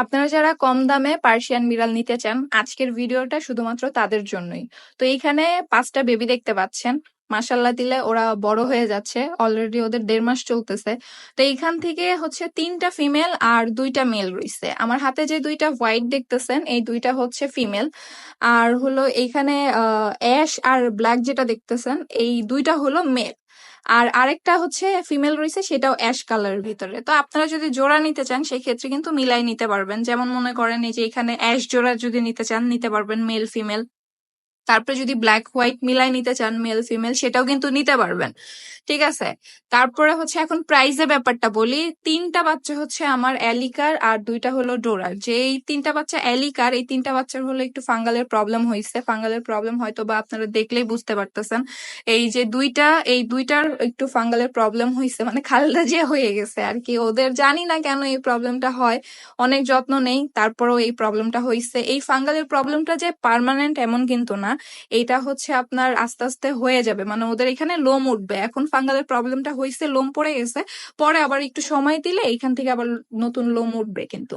আপনারা যারা কম দামে পার্সিয়ান বিড়াল নিতে চান, আজকের ভিডিওটা শুধুমাত্র তাদের জন্যই। তো এইখানে পাঁচটা বেবি দেখতে পাচ্ছেন। মাসাল্লাহ দিলে ওরা বড় হয়ে যাচ্ছে। অলরেডি ওদের দেড় মাস চলতেছে। তো এইখান থেকে হচ্ছে তিনটা ফিমেল আর দুইটা মেল রইছে আমার হাতে যে দুইটা হোয়াইট দেখতেছেন, এই দুইটা হচ্ছে ফিমেল আর হলো এইখানে অ্যাশ আর ব্ল্যাক যেটা দেখতেছেন, এই দুইটা হলো মেল আর আরেকটা হচ্ছে ফিমেল রয়েছে, সেটাও অ্যাশ কালারের ভিতরে। তো আপনারা যদি জোড়া নিতে চান সেই ক্ষেত্রে কিন্তু মিলাই নিতে পারবেন। যেমন মনে করেন এই যে এখানে অ্যাশ জোড়া যদি নিতে চান, নিতে পারবেন মেল ফিমেল তারপরে যদি ব্ল্যাক হোয়াইট মিলাই নিতে চান মেল ফিমেল সেটাও কিন্তু নিতে পারবেন। ঠিক আছে? তারপরে হচ্ছে এখন প্রাইজের ব্যাপারটা বলি। তিনটা বাচ্চা হচ্ছে আমার অ্যালিকার আর দুইটা হলো ডোরার। যে এই তিনটা বাচ্চা অ্যালিকার, এই তিনটা বাচ্চার হলো একটু ফাঙ্গালের প্রবলেম হয়েছে ফাঙ্গালের প্রবলেম হয়তো বা আপনারা দেখলেই বুঝতে পারতেছেন। এই যে দুইটা, এই দুইটার একটু ফাঙ্গালের প্রবলেম হয়েছে মানে খালদা যে হয়ে গেছে আর কি। ওদের জানি না কেন এই প্রবলেমটা হয়। অনেক যত্ন নেই। তারপরেও এই প্রবলেমটা হয়েছে এই ফাঙ্গালের প্রবলেমটা যে পার্মানেন্ট এমন কিন্তু না। এটা হচ্ছে আপনার আস্তে আস্তে হয়ে যাবে। মানে ওদের এখানে লোম উঠবে। এখন ফাঙ্গালের প্রবলেমটা হয়েছে লোম পড়ে গেছে। পরে আবার একটু সময় দিলে এখান থেকে আবার নতুন লোম উঠবে কিন্তু।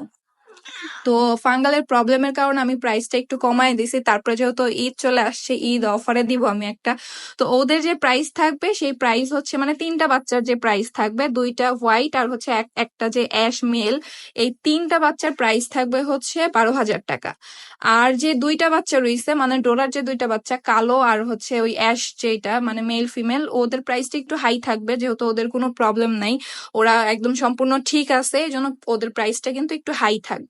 তো ফাঙ্গালের প্রবলেমের কারণে আমি প্রাইসটা একটু কমায় দিছি। তারপরে যেহেতু ঈদ চলে আসছে, ঈদ অফারে দিব আমি একটা। তো ওদের যে প্রাইস থাকবে, সেই প্রাইস হচ্ছে মানে তিনটা বাচ্চার যে প্রাইস থাকবে, দুইটা হোয়াইট আর হচ্ছে একটা যে অ্যাশ মেল এই তিনটা বাচ্চার প্রাইস থাকবে হচ্ছে বারো হাজার টাকা। আর যে দুইটা বাচ্চা রয়েছে মানে ডোরার যে দুইটা বাচ্চা, কালো আর হচ্ছে ওই অ্যাশ যেটা মানে মেল ফিমেল ওদের প্রাইসটা একটু হাই থাকবে, যেহেতু ওদের কোনো প্রবলেম নাই। ওরা একদম সম্পূর্ণ ঠিক আছে, এই জন্য ওদের প্রাইসটা কিন্তু একটু হাই থাকবে।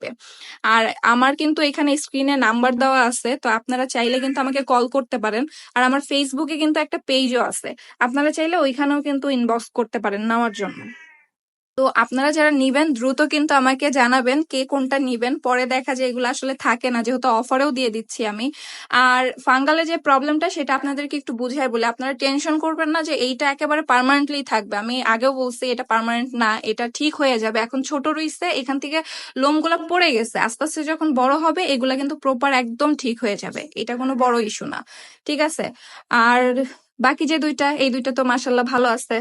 আর আমার কিন্তু এখানে স্ক্রিনে নাম্বার দেওয়া আছে, তো আপনারা চাইলে কিন্তু আমাকে কল করতে পারেন। আর আমার ফেসবুকে কিন্তু একটা পেজও আছে, আপনারা চাইলে ওইখানেও কিন্তু ইনবক্স করতে পারেন নেওয়ার জন্য। তো আপনারা যারা নিবেন, দ্রুত কিন্তু আমাকে জানাবেন কে কোনটা নিবেন। পরে দেখা যায় এগুলো আসলে থাকে না, যেহেতু অফারেও দিয়ে দিচ্ছি আমি। আর ফাঙ্গালে যে প্রবলেমটা, সেটা আপনাদেরকে একটু বুঝাই বলে। আপনারা টেনশন করবেন না যে এইটা একেবারে পার্মানেন্টলি থাকবে। আমি আগেও বলছি, এটা পার্মানেন্ট না, এটা ঠিক হয়ে যাবে। এখন ছোট রইছে, এখান থেকে লোমগুলো পড়ে গেছে। আস্তে আস্তে যখন বড় হবে, এগুলা কিন্তু প্রপার একদম ঠিক হয়ে যাবে। এটা কোনো বড় ইস্যু না। ঠিক আছে? আর বাকি যে দুইটা, এই দুইটা তো মাসাল্লাহ ভালো আছে।